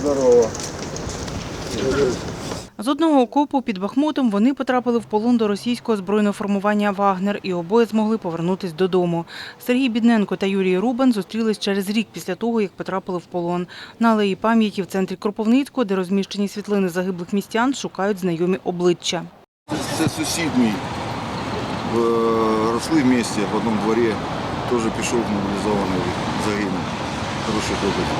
Здорово. З одного окопу під Бахмутом вони потрапили в полон до російського збройного формування «Вагнер» і обоє змогли повернутись додому. Сергій Бідненко та Юрій Рубан зустрілись через рік після того, як потрапили в полон. На алеї пам'яті в центрі Кропивницького, де розміщені світлини загиблих містян, шукають знайомі обличчя. Це сусід мій. Росли в місті, в одному дворі. Теж пішов мобілізований, загинув. Хороший хлопець,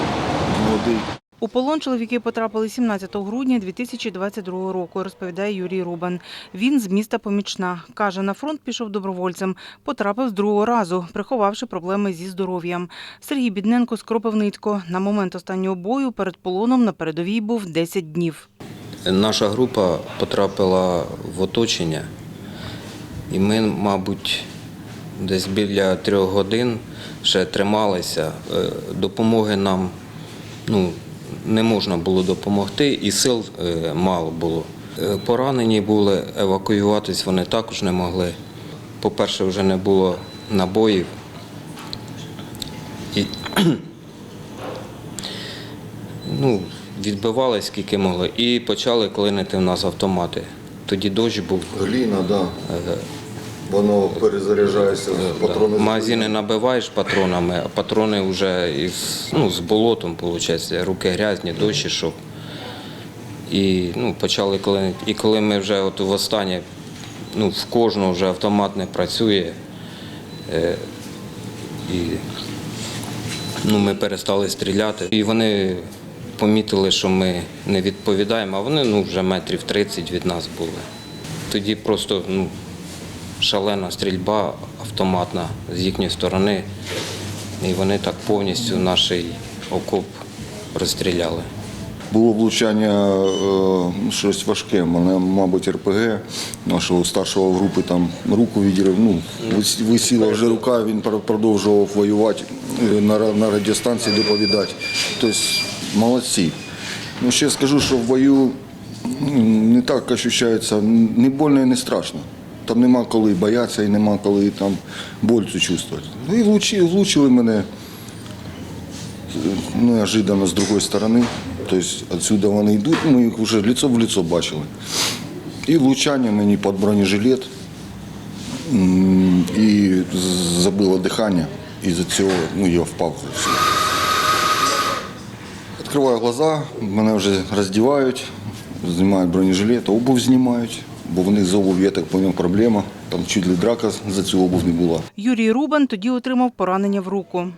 молодий. У полон чоловіки потрапили 17 грудня 2022 року, розповідає Юрій Рубан. Він з міста Помічна. Каже, на фронт пішов добровольцем. Потрапив з другого разу, приховавши проблеми зі здоров'ям. Сергій Бідненко з Кропивницького. На момент останнього бою перед полоном на передовій був 10 днів. Наша група потрапила в оточення, і ми, мабуть, десь біля трьох годин ще трималися. Е, Допомоги нам ну, не можна було допомогти, і сил е, мало було. Е, Поранені були, евакуюватись вони також не могли. По-перше, вже не було набоїв. І, ну, відбивали скільки могли і почали клинити в нас автомати. Тоді дощ був. Гліна, так. Да. Воно перезаряджається, патрони. Магазини набиваєш патронами, а патрони вже із, ну, з болотом, виходить, руки грязні, дощ ішов. І ну, почали клинити. І коли ми вже от востаннє, ну, в кожного вже автомат не працює, е, і ну, ми перестали стріляти. І вони помітили, що ми не відповідаємо, а вони ну, вже метрів 30 від нас були. Тоді просто ну, шалена стрільба автоматна з їхньої сторони. І вони так повністю наш окоп розстріляли. Було влучання е, щось важке. Мене, мабуть, РПГ нашого старшого групи там руку відірвав. Ну, висіла вже рука, він продовжував воювати е, на, на радіостанції доповідати. Тобто молодці. Ну, ще скажу, що в бою не так ощущається, не больно і не страшно. Там нема коли боятися і нема коли там боль цю чувствувати. Ну і влучили, мене неожиданно з другої сторони. Тобто відсюди вони йдуть, ми їх вже лицо в лицо бачили. І влучання мені під бронежилет. І забило дихання. І за цього ну, я впав. Відкриваю глаза, мене вже роздівають, знімають бронежилет, обув знімають, бо в них з обув, я так поняв, проблема. Там чуть ли драка за цю обув не була. Юрій Рубан тоді отримав поранення в руку.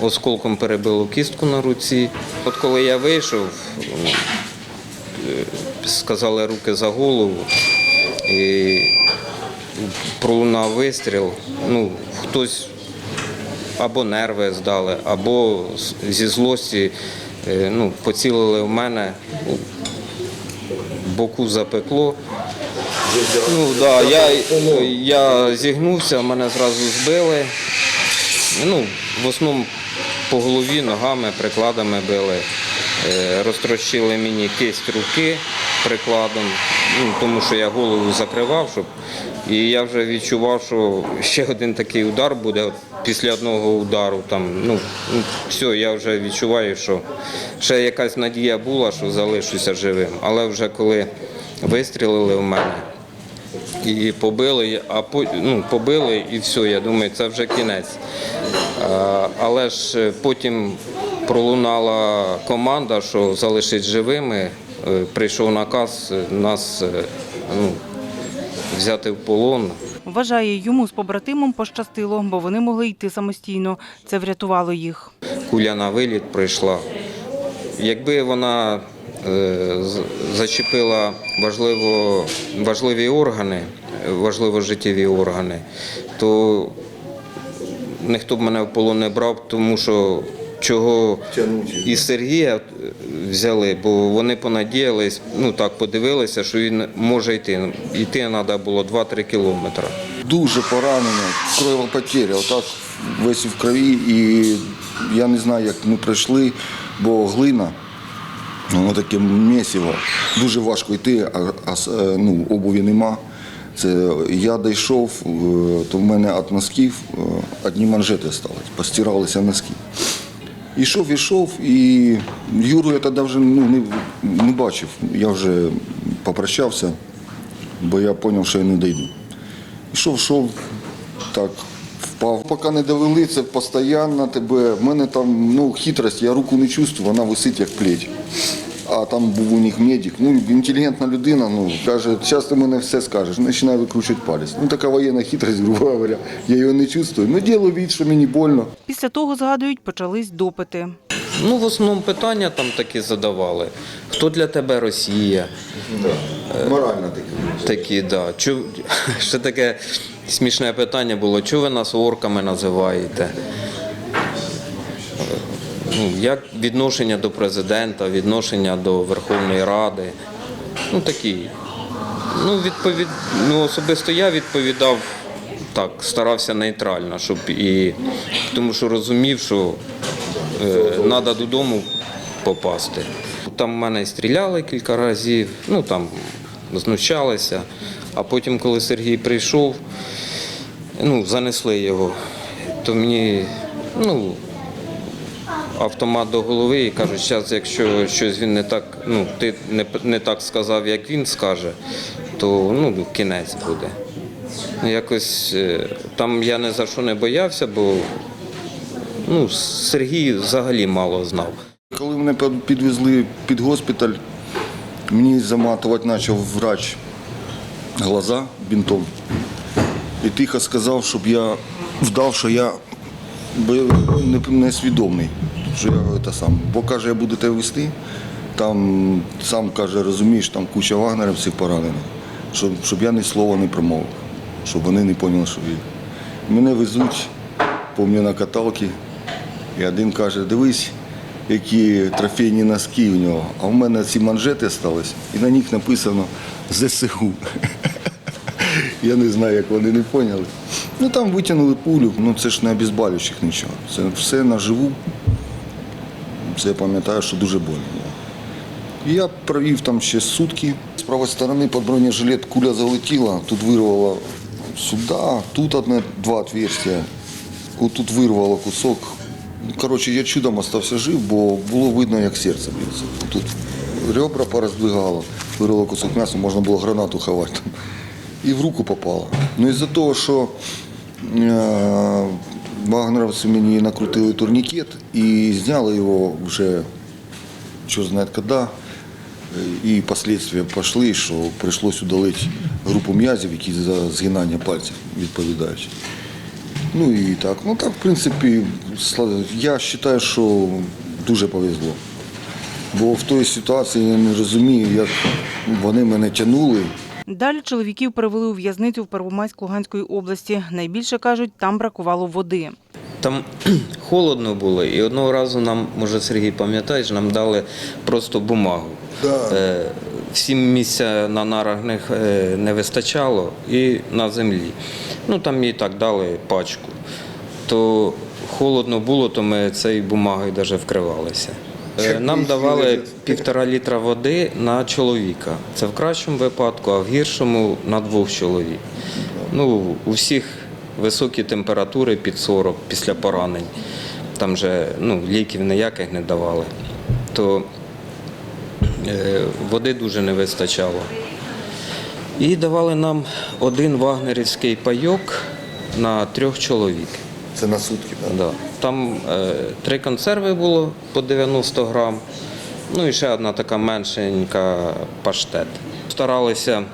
Осколком перебило кістку на руці. От коли я вийшов, ну, е, сказали руки за голову і пролунав вистріл. Ну, хтось або нерви здали, або зі злості е, ну, поцілили в мене, боку запекло. Ну, да, я, я зігнувся, мене зразу збили. Ну, в основному по голові, ногами, прикладами били. Е, Розтрощили мені кисть руки прикладом, ну, тому що я голову закривав, щоб... і я вже відчував, що ще один такий удар буде от після одного удару. Там, ну, ну, все, я вже відчуваю, що ще якась надія була, що залишуся живим. Але вже коли вистрілили в мене, і побили, а по- ну, побили і все, я думаю, це вже кінець. А, Але ж е, потім пролунала команда, що залишить живими. Е, Прийшов наказ нас е, ну, взяти в полон. Вважає, йому з побратимом пощастило, бо вони могли йти самостійно. Це врятувало їх. Куля на виліт прийшла. Якби вона зачепила важливо, важливі органи, е, важливо життєві органи, то ніхто б мене в полон не брав, тому що чого і Сергія е, взяли, бо вони понадіялись, ну так подивилися, що він може йти. Йти треба було 2-3 кілометри. Дуже поранення, кровопотеря, отак весь в крові. І я не знаю, як ми пройшли, бо глина, воно таке місиво. Дуже важко йти, а, а е, ну, обуві нема. Це я дійшов, е, то в мене від носків е, одні манжети стали, постиралися носки. Ішов, ішов, і Юру я тоді вже ну, не, не бачив. Я вже попрощався, бо я зрозумів, що я не дійду. Ішов, йшов, так, впав. Поки не довели, це постійно тебе. В мене там ну, хитрость, я руку не чувствую, вона висить як плеть. А там був у них медик. Ну, інтелігентна людина, ну, каже, зараз ти мене все скажеш, починає викручувати палець. Ну, така воєнна хитрость, грубо говоря. Я його не чувствую. Ну, діло від, що мені больно. Після того, згадують, почались допити. Ну, в основному питання там такі задавали. Хто для тебе Росія? Морально таке. Такі, да. Чу... Ще таке смішне питання було, чого ви нас орками називаєте? Ну, як відношення до президента, відношення до Верховної Ради. Ну такі. Ну, відповід... ну, особисто я відповідав так, старався нейтрально, щоб і тому що розумів, що треба додому попасти. Там в мене стріляли кілька разів, ну там знущалися. А потім, коли Сергій прийшов, ну, занесли його, то мені ну, автомат до голови і кажуть, зараз, якщо щось він не так, ну, ти не, не так сказав, як він скаже, то ну, кінець буде. Ну, Якось е, там я не за що не боявся, бо ну, Сергій взагалі мало знав. Коли мене підвезли під госпіталь, мені заматувати почав врач глаза бінтом. І тихо сказав, щоб я вдав, що я несвідомий. Що я це сам. Бо каже, я буду тебе вести. Там сам каже, розумієш, там куча вагнерівців поранених, щоб, щоб я ні слова не промовив, щоб вони не поняли, що я. Мене везуть, помню на каталки. І один каже, дивись, які трофейні носки у нього. А в мене ці манжети залишились, і на них написано ЗСУ. Я не знаю, як вони не поняли. Ну там витягнули пулю, ну це ж не обезболюючих нічого. Це все наживу. Це я пам'ятаю, що дуже больно. було. Я провів там ще сутки. З правої сторони під бронежилет куля залетіла, тут вирвало сюди, тут одне, два отверстия. От тут вирвало кусок. Коротше, я чудом остався жив, бо було видно, як серце б'ється. Тут ребра пороздвигало, вирвало кусок м'яса, можна було гранату ховати. І в руку попало. Ну із-за того, що е, вагнеровці мені накрутили турнікет і зняли його вже черт знает когда. І последствия пішли, що прийшлось удалити групу м'язів, які за згинання пальців відповідають. Ну і так, ну так, в принципі, я вважаю, що дуже повезло. Бо в той ситуації я не розумію, як вони мене тягнули. Далі чоловіків перевели у в'язницю в Первомайськ Луганської області. Найбільше кажуть, там бракувало води. Там холодно було, і одного разу нам, може Сергій пам'ятаєш, нам дали просто бумагу. Да. Е, Всім місця на нарах не, е, не вистачало і на землі. Ну там і так дали пачку. То холодно було, то ми цією бумагою навіть вкривалися. Е, Нам давали півтора літра води на чоловіка. Це в кращому випадку, а в гіршому на двох чоловік. Ну, у всіх високі температури під 40 після поранень. Там же ну, ліків ніяких не давали. То е, води дуже не вистачало. І давали нам один вагнерівський пайок на трьох чоловік. Це на сутки, так? Да. Там е, три консерви було по 90 грам, ну і ще одна така меншенька паштет. Старалися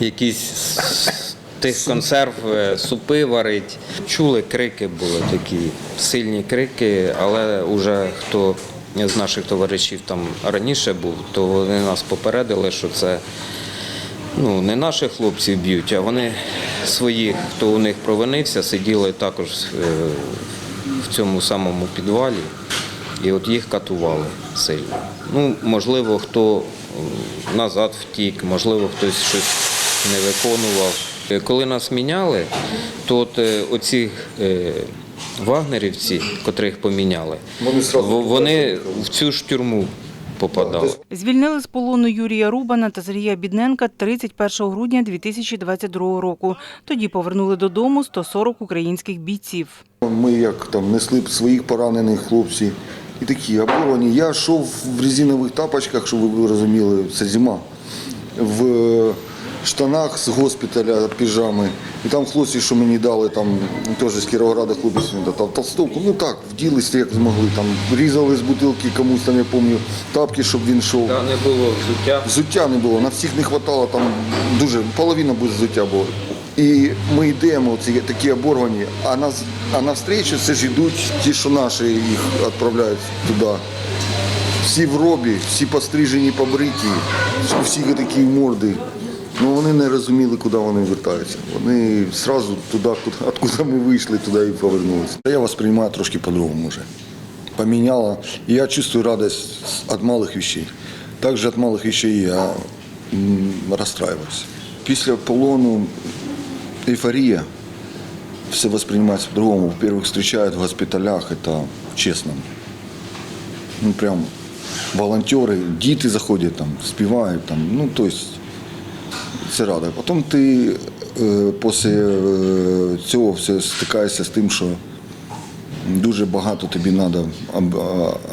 якісь з тих консерв е, супи варити. Чули, крики були такі, сильні крики, але вже хто з наших товаришів там раніше був, то вони нас попередили, що це ну, не наших хлопців б'ють, а вони своїх, хто у них провинився, сиділи також е, в цьому самому підвалі, і от їх катували сильно. Ну, можливо, хто е, назад втік, можливо, хтось щось не виконував. Е, Коли нас міняли, то от оці вагнерівці, котрих поміняли, Вони вони в цю ж тюрму попадало. Звільнили з полону Юрія Рубана та Сергія Бідненка 31 грудня 2022 року. Тоді повернули додому 140 українських бійців. Ми як там несли б своїх поранених хлопців і такі оборвані. Я йшов в резинових тапочках, щоб ви розуміли, це зима. В штанах з госпіталя піжами. І там хлопці, що мені дали, там теж з Кіровограда хлопець дав толстовку. Ну так, вділися як змогли. Там різали з бутилки комусь там, я пам'ятаю, тапки, щоб він йшов. Та не було взуття. Взуття не було, на всіх не вистачало, там дуже половина без взуття було. І ми йдемо, ці такі оборвані, а нас а навстрічу це ж йдуть ті, що наші їх відправляють туди. Всі в робі, всі пострижені, побриті, у всіх такі морди. Ну вони не розуміли, куди вони вертаються. Вони одразу туди, куди, откуда ми вийшли, туди і повернулися. Я вас приймаю трошки по-другому вже. Поменяло. И я чувствую радость от малых вещей. Также от малых вещей я м, расстраиваюсь. Після полону эйфория. Все воспринимается по-другому. Во-первых, встречают в госпиталях, это честно. Ну, прям волонтеры, діти заходять там, співають там, ну, то есть це радує. Потім ти е, після е, цього все стикаєшся з тим, що Дуже багато тобі треба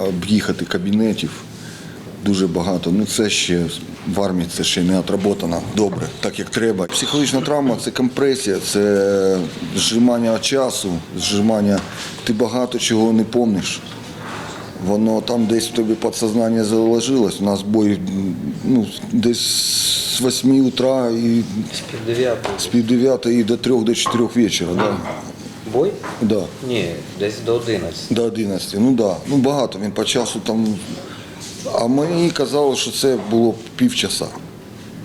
об'їхати кабінетів. Дуже багато. Ну це ще в армії це ще не отработано добре, так як треба. Психологічна травма це компресія, це зжимання часу, зжимання. Ти багато чого не помниш. Воно там десь в тобі підсознання заложилось. У нас бой ну, десь з 8 утра і з пів дев'ятої і до трьох, до чотирьох вечора. Да. Бой? Да. Ні, десь до 11. До 11. Ну так. Да. Ну багато. Він по часу там. А мені казали, що це було півчаса.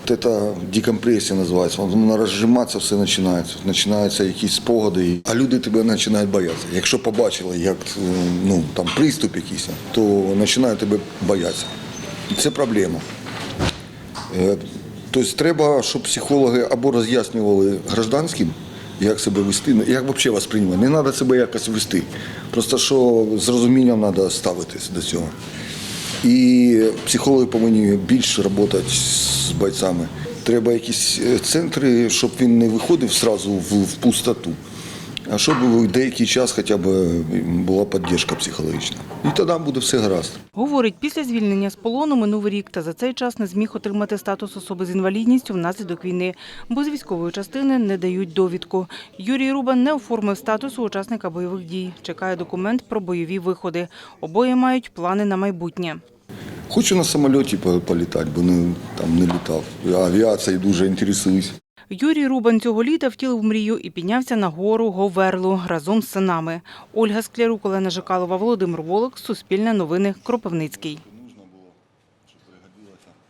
От Це декомпресія називається. Воно розжиматися все починається. Починаються якісь спогади. А люди тебе починають боятися. Якщо побачили, як ну, там, приступ якийсь, то починають тебе боятися. Це проблема. Е, Тобто треба, щоб психологи або роз'яснювали гражданським, як себе вести, ну, як взагалі вас приймати. Не треба себе якось вести. Просто що з розумінням треба ставитись до цього. І психологи повинні більше працювати з бойцями. Треба якісь е, центри, щоб він не виходив одразу в, в пустоту, а щоб деякий час хоча б була підтримка психологічна. І тоді буде все гаразд. Говорить, після звільнення з полону минув рік та за цей час не зміг отримати статус особи з інвалідністю внаслідок війни, бо з військової частини не дають довідку. Юрій Рубан не оформив статусу учасника бойових дій. Чекає документ про бойові виходи. Обоє мають плани на майбутнє. Хочу на самоліті політати, бо не, там не літав. Авіацією дуже інтересуюсь. Юрій Рубан цього літа втілив мрію і піднявся на гору Говерлу разом з синами. Ольга Склярук, Олена Жикалова, Володимир Волок, Суспільне новини, Кропивницький.